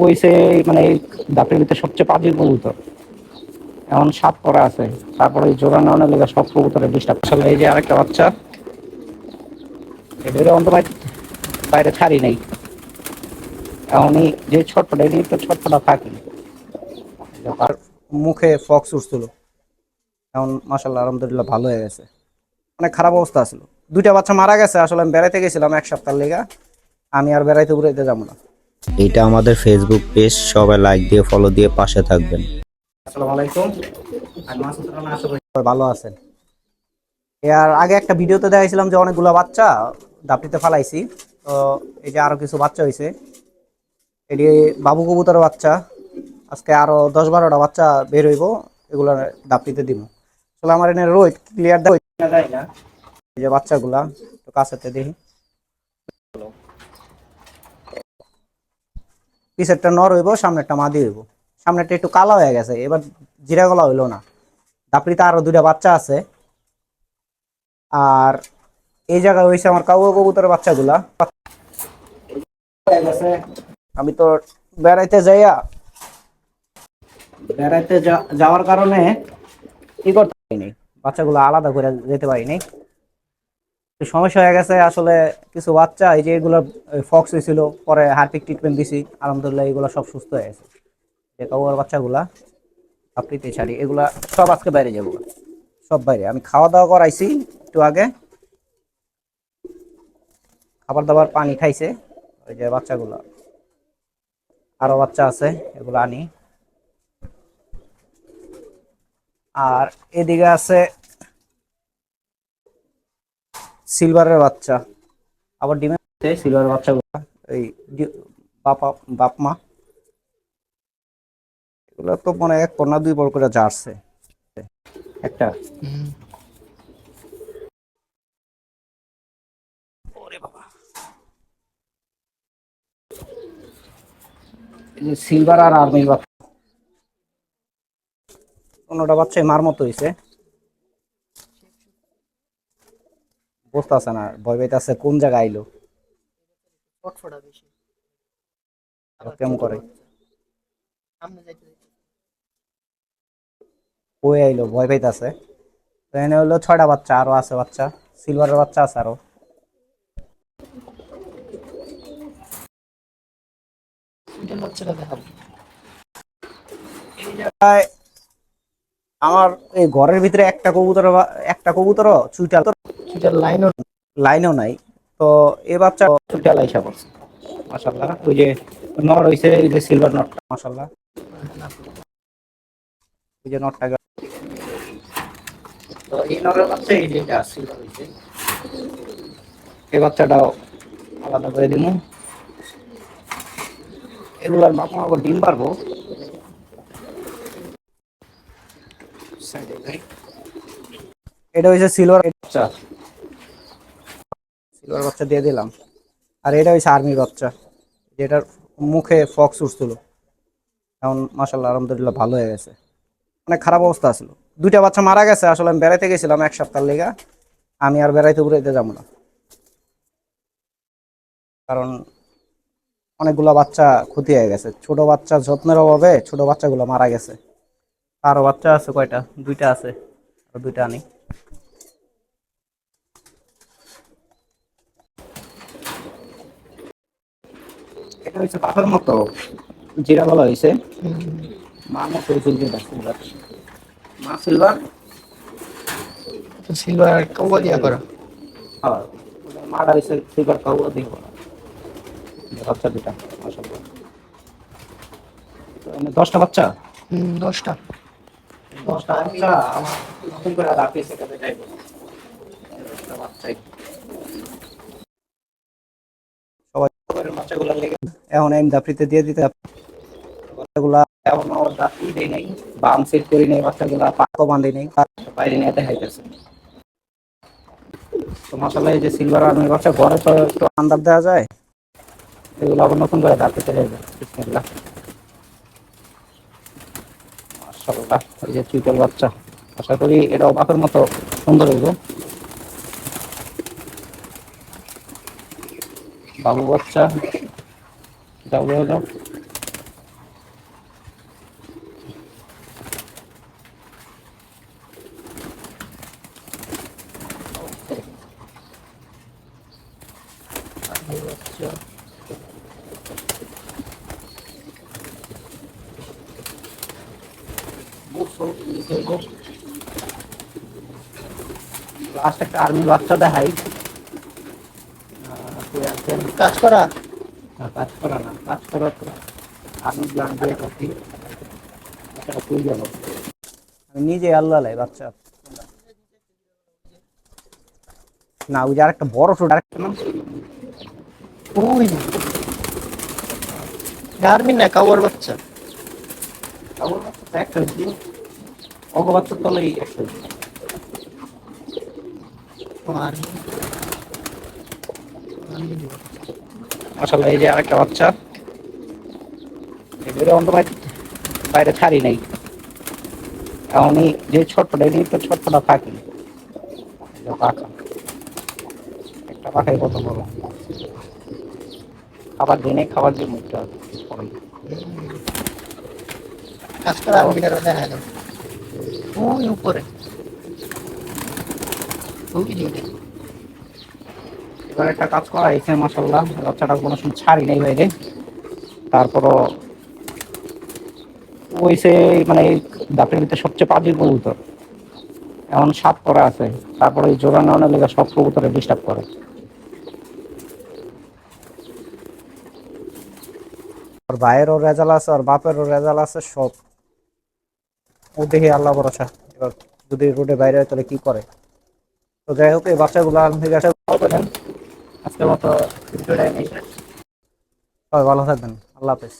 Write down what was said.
হইছে মানে এই দাপের ভিতরে সবচেয়ে পাজি কবুতর। এখন সাত করা আছে। তারপরে জোড়া নেওয়ানোর লেগে সব কবুতরের ডিস্টার্ব আসলে এই যে আরেকটা বাচ্চা এদের অন্ত বাইরে ছাড়ি নেই। এখন যে ছটফটা এই তো ছটফটা থাকি। আর মুখে ফক্স উঠছিল। এখন মাসাল্লাহ আলহামদুলিল্লাহ ভালো হয়ে গেছে। অনেক খারাপ অবস্থা ছিল দুইটা বাচ্চা মারা গেছে, আসলে আমি বেড়াইতে গেছিলাম এক সপ্তাহ লেগা। আমি আর বেড়াইতে বেড়াইতে যাব না। এটা আমাদের ফেসবুক পেজ সবাই লাইক দিয়ে ফলো দিয়ে পাশে থাকবেন। ভালো আছেন। এর আগে একটা ভিডিওতে দেখাইছিলাম যে অনেকগুলো বাচ্চা দাপটিতে ফালাইছি। তো এই যে আরও কিছু বাচ্চা হয়েছে এটি বাবু কবুতরের বাচ্চা, আজকে আরও দশ বারোটা বাচ্চা বের হইব, এগুলো দাপটিতে দিব। আসলে আমার এনে রোহিত ক্লিয়ার দেয় না এই যে বাচ্চাগুলা, একটু কাছেতে দেখি। পিছেরটা নর হইব, সামনেরটা মাদি হইব। সামনেরটা একটু কালো হয়ে গেছে, এবার জিরা গলা হইল না। দাপড়িতে আরও দুইটা বাচ্চা আছে। আর এই জায়গায় হয়েছে আমার কাউ কবুতরের বাচ্চাগুলা। আমি তো বেড়াইতে যাইয়া, বেড়াইতে যাওয়ার কারণে কি করতে পারিনি? বাচ্চাগুলো আলাদা করে যেতে পারিনি। সমস্যা হয়ে গেছে। আসলে কিছু বাচ্চা, এই যে এগুলো ফক্স হয়েছিল, পরে হার্পিক ট্রিটমেন্ট দিছি। আলহামদুলিল্লাহ এগুলো সব সুস্থ হয়ে গেছে। যে কাউয়ার বাচ্চাগুলা আপনিতে ছাড়ি, এগুলা সব আজকে বাইরে যাব। সব বাইরে। আমি খাওয়া দাওয়া করাইছি একটু আগে। খাবার দাবার পানি খাইছে, ওই যে বাচ্চাগুলা। আরও বাচ্চা আছে, এগুলো আনি। আর এদিকে আছে সিলভারের বাচ্চা। আবার ডিমে সিলভারের বাচ্চাগুলো এই বাপা বাপ মা এগুলো তো মনে এক পর না দুই পর করে জারছে একটা। সিলভার আর আর্মির বাচ্চা। কোনোটা বাচ্চাই মার মতো হয়েছে বুঝতে আছে না ভয় পাইতে আছে কোন জায়গায় আইলো। ফটফটা বেশি। কেমন করে? সামনে যাইতে কই আইলো ভয় পাইতে আছে তো এনে হলো ছয়টা বাচ্চা আরও আছে বাচ্চা সিলভারের বাচ্চা আছে আরও। আমার এই ঘরের ভিতরে একটা কবুতর একটা কবুতর চুইটা সেটা লাইনও লাইনও নাই। তো এই বাচ্চা ছুটে লাইসা পড়ছে। মাশাল্লাহ ওই যে নর হইছে এই যে সিলভার নটটা মাসাল্লাহ এই যে নটটা তো এই নরের বাচ্চা এই যে সিলভার হইছে। এই বাচ্চাটাও আলাদা করে দিব এগুলার বাপ মা ডিম পারব। এটা হচ্ছে সিলভার আচ্ছা সিলভার বাচ্চা দিয়ে দিলাম। আর এটা হয়েছে আর্মির বাচ্চা। যেটার মুখে ফক্স উঠছিল। এখন মাসাল্লাহ আলহামদুলিল্লাহ ভালো হয়ে গেছে। অনেক খারাপ অবস্থা ছিল দুইটা বাচ্চা মারা গেছে, আসলে আমি বেড়াইতে গেছিলাম এক সপ্তাহ লেগা। আমি আর বেড়াইতে বেড়াইতে যাব না। কারণ অনেকগুলো বাচ্চা ক্ষতি হয়ে গেছে। ছোট বাচ্চা যত্নের অভাবে ছোট বাচ্চাগুলো মারা গেছে। আরও বাচ্চা আছে কয়টা? দুইটা আছে, আর দুইটা আনি। এটা হচ্ছে পাথর মতো। জিরা বলা হয়েছে মা মতো হয়েছে সিলভার। মা সিলভার? সিলভার কৌয়া দিয়া করা। আর মাটা হয়েছে সিলভার কাউ দিয়ে বলা বাচ্চা দুটা এনে দশটা বাচ্চা? দশটা। দশটা বাচ্চা আমার নতুন করে রাখি সেটাতে যাইবো। দশটা বাচ্চাই। সবাই বাচ্চাগুলো লেগে এখন এম দাফরিতে দিয়ে দিতে বাচ্চাগুলা এখনও রাখি দেয় নাই, বাম সেট করি নাই বাচ্চাগুলা পাকও বান্ধি নেই বাইরে নিয়ে দেখাইতেছে। তো মশালা, এই যে সিলভার বাচ্চা, ঘরে তো একটু আন্দাজ দেওয়া যায়? এগুলো আবার নতুন করে চলে যাবে এই যে চুইটাল বাচ্চা। আশা করি এটাও বাপের মতো সুন্দর হইব। বাবু বাচ্চা। দাও দাও দাও। লাস্ট একটা আর্মি বাচ্চা দেখাই। কাজ করা? কাজ করা না, কাজ করা তো আর্মি প্ল্যান দিয়ে গেল আমি নিজে আল্লাহ লাই, বাচ্চা। না, ওই যে আরেকটা বড় ছোট, আরেকটা নাম ওই গার্মি না, কাওয়ার বাচ্চা। আমার বাচ্চা একটা অগ তলেই একটা মাসাল্লাহ এই যে আরেকটা বাচ্চা। এগুলো অন্ত বাইরে ছাড়ি নাই। এমনই যে ছোট্টটা এমনি তো ছোট্টটা থাকি। পাখা একটা পাখাই কত বড়। খাবার দিয়ে নেই, খাবার দিয়ে মুখটা পড়ে ওই উপরে। ওই এবার একটা কাজ করা মাসাল্লাহ বাচ্চাটা কোনো সময় ছাড়ি বাইরে। তারপরও ওই সে মানে দাঁতের ভিতরে সবচেয়ে কবুতর। এমন সাপ আছে, তারপরে জোড়া লেগে সব কবুতরে ডিস্টার্ব করে। ওর ভাইয়েরও রেজাল আছে বাপেরও রেজাল আছে, সব। ও দেখে আল্লাহ ভরসা, এবার যদি রোডে বাইরে হয় তাহলে কি করে? তো যাই হোক, এই বাচ্চাগুলো আলহামদুলিল্লাহ আজকের মতো ভিডিওটা। ভালো থাকবেন আল্লাহ হাফেজ